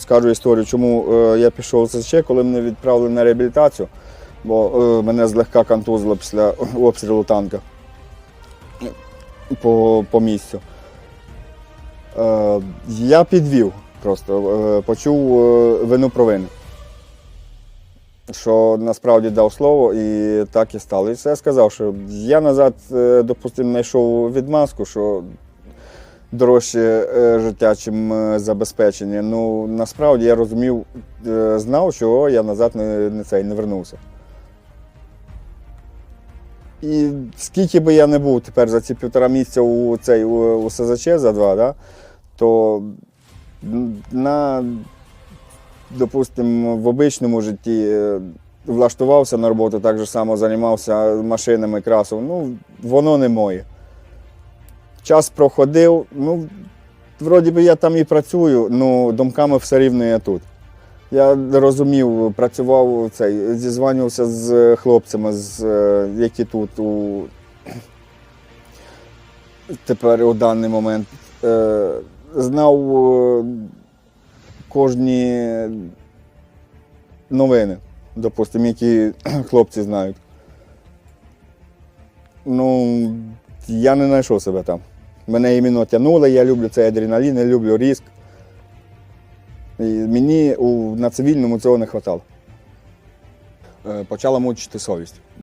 Скажу історію, чому е, я пішов з СЧ, коли мене відправили на реабілітацію, бо е, мене злегка контузило після обстрілу танка по, по місцю. Е, я підвів просто, почув вину провини. Що насправді дав слово і так і стало. І все сказав, що я назад, допустимо, знайшов відмазку, що дорожче е, життя, чим е, забезпечення. Ну насправді я розумів, е, знав, що я назад не, не цей не вернувся. І скільки би я не був тепер за ці півтора місяця у цей у, у СЗЧ за два, да, то на, допустимо, в обичному житті влаштувався на роботу, так же само займався машинами, красив. Ну, воно не моє. Час проходив, ну, вроді би я там і працюю, ну думками все рівно я тут. Я розумів, працював цей, зізванювався з хлопцями, з, е, які тут у, тепер у даний момент. Е, знав е, кожні новини, допустимо, які хлопці знають. Ну, я не знайшов себе там. Мене іменно тягнуло, я люблю цей адреналін, я люблю риск. І мені у, на цивільному цього не вистачало. Е, Почала мучити совість.